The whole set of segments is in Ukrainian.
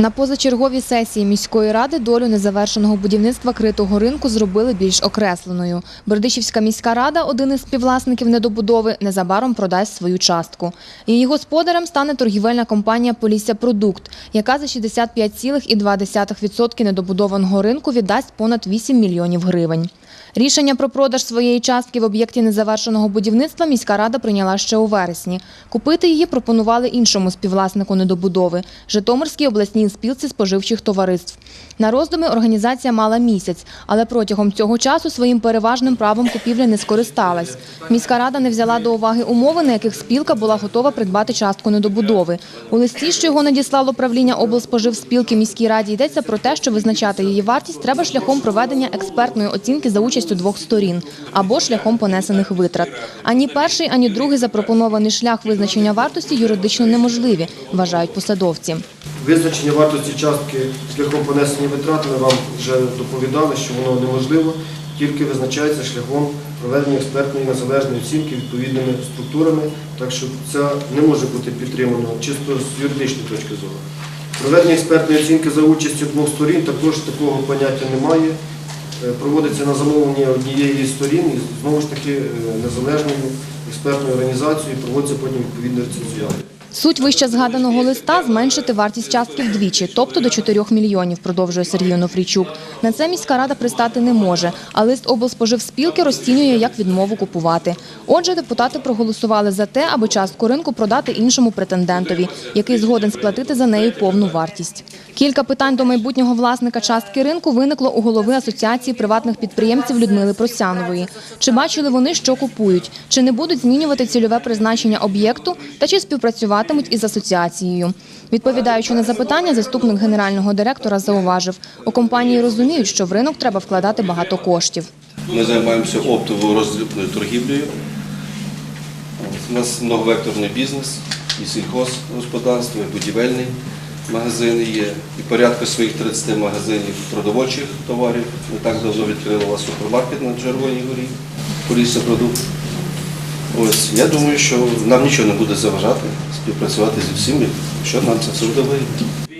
На позачерговій сесії міської ради долю незавершеного будівництва критого ринку зробили більш окресленою. Бердичівська міська рада, один із співвласників недобудови, незабаром продасть свою частку. Її господарем стане торгівельна компанія Полісся Продукт, яка за 65,2% недобудованого ринку віддасть понад 8 мільйонів гривень. Рішення про продаж своєї частки в об'єкті незавершеного будівництва міська рада прийняла ще у вересні. Купити її пропонували іншому співвласнику недобудови – Житомирській обласній спілці споживчих товариств. На роздуми організація мала місяць, але протягом цього часу своїм переважним правом купівлі не скористалась. Міська рада не взяла до уваги умови, на яких спілка була готова придбати частку недобудови. У листі, що його надіслало правління облспоживспілки міській раді, йдеться про те, що визначати її вартість треба шляхом проведення експертної оцінки за участю двох сторін або шляхом понесених витрат. Ані перший, ані другий запропонований шлях визначення вартості юридично неможливі, вважають посадовці. Визначення вартості частки шляхом понесення витрат ми вам вже доповідали, що воно неможливо, тільки визначається шляхом проведення експертної незалежної оцінки відповідними структурами, так що це не може бути підтримано чисто з юридичної точки зору. Проведення експертної оцінки за участю двох сторін також такого поняття немає. Е, Проводиться на замовлення однієї з сторін і знову ж таки е, незалежною експертною організацією проводиться потім відповідне рецензування. Суть вище згаданого листа зменшити вартість частки вдвічі, тобто до 4 мільйонів, продовжує Сергій Онофрійчук. На це міська рада пристати не може, а лист облспоживспілки розцінює як відмову купувати. Отже, депутати проголосували за те, аби частку ринку продати іншому претендентові, який згоден сплатити за неї повну вартість. Кілька питань до майбутнього власника частки ринку виникло у голови Асоціації приватних підприємців Людмили Просянової. Чи бачили вони, що купують? Чи не будуть змінювати цільове призначення об'єкту та чи співпрацюватимуть із асоціацією? Відповідаючи на запитання, заступник генерального директора зауважив, у компанії розуміють, що в ринок треба вкладати багато коштів. Ми займаємося оптовою роздрібною торгівлею. У нас многовекторний бізнес, і сільхозгосподарство, і будівельний магазини є, і порядка своїх 30 магазинів продовольчих товарів. Ми так давно відкрили у вас супермаркет на Червоній горі, Полісся продукт. Ось, я думаю, що нам нічого не буде заважати співпрацювати зі всіми, що нам це все буде.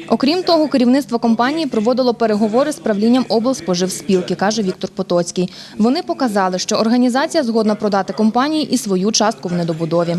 Окрім того, керівництво компанії проводило переговори з правлінням облспоживспілки, каже Віктор Потоцький. Вони показали, що організація згодна продати компанії і свою частку в недобудові.